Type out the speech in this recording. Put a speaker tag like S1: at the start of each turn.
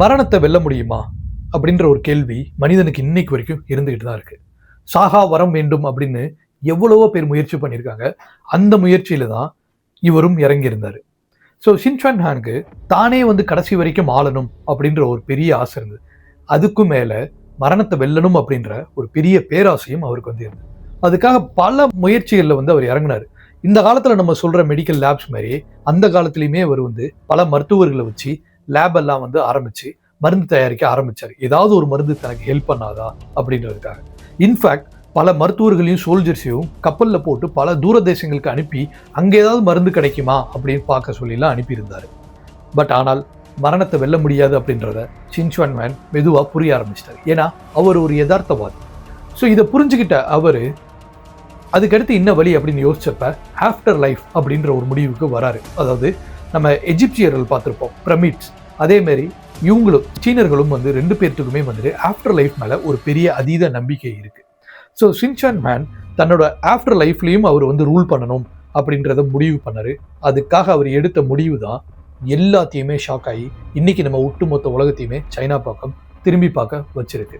S1: மரணத்தை வெல்ல முடியுமா? அப்படின்ற ஒரு கேள்வி மனிதனுக்கு இன்னைக்கு வரைக்கும் இருந்துகிட்டு தான் இருக்கு. சாகா வரம் வேண்டும் அப்படின்னு எவ்வளவோ பேர் முயற்சி பண்ணியிருக்காங்க. அந்த முயற்சியில தான் இவரும் இறங்கியிருந்தார். ஸோ ஷின்சான் ஹானுக்கு தானே வந்து கடைசி வரைக்கும் ஆளணும் அப்படின்ற ஒரு பெரிய ஆசை இருந்தது. அதுக்கும் மேல மரணத்தை வெல்லணும் அப்படின்ற ஒரு பெரிய பேராசையும் அவருக்கு வந்து இருந்தது. அதுக்காக பல முயற்சிகளில் வந்து அவர் இறங்கினார். இந்த காலத்தில் நம்ம சொல்கிற மெடிக்கல் லேப்ஸ் மாதிரி அந்த காலத்துலேயுமே அவர் வந்து பல மருத்துவர்களை வச்சு லேப் எல்லாம் வந்து ஆரம்பிச்சு மருந்து தயாரிக்க ஆரம்பிச்சார். ஏதாவது ஒரு மருந்து தனக்கு ஹெல்ப் பண்ணாதா? அப்படின்றதுக்காக இன்ஃபேக்ட் பல மருத்துவர்களையும் சோல்ஜர்ஸையும் கப்பலில் போட்டு பல தூர தேசங்களுக்கு அனுப்பி அங்கே ஏதாவது மருந்து கிடைக்குமா? அப்படின்னு பார்க்க சொல்லிலாம் அனுப்பியிருந்தார். பட் ஆனால் மரணத்தை வெல்ல முடியாது அப்படின்றத சின்ச்வான் மேன் மெதுவாக புரிய ஆரம்பிச்சிட்டார். ஏன்னா அவர் ஒரு யதார்த்தவாதி. ஸோ இதை புரிஞ்சுக்கிட்ட அவர் அதுக்கடுத்து என்ன வழி அப்படின்னு யோசிச்சப்ப ஆஃப்டர் லைஃப் அப்படின்ற ஒரு முடிவுக்கு வராரு. அதாவது நம்ம எஜிப்சியர்கள் பார்த்துருப்போம் பிரமிட்ஸ். அதே மாதிரி இவங்களும் சீனர்களும் வந்து ரெண்டு பேர்த்துக்குமே வந்துட்டு ஆஃப்டர் லைஃப் மேலே ஒரு பெரிய அதீத நம்பிக்கை இருக்குது ஸோ சின்சான் மேன் தன்னோட ஆஃப்டர் லைஃப்லையும் அவர் வந்து ரூல் பண்ணணும் அப்படின்றத முடிவு பண்ணாரு. அதுக்காக அவர் எடுத்த முடிவு தான் எல்லாத்தையுமே ஷாக் ஆகி இன்னைக்கு நம்ம ஒட்டுமொத்த உலகத்தையுமே சைனா பக்கம் திரும்பி பார்க்க வச்சுருக்கு.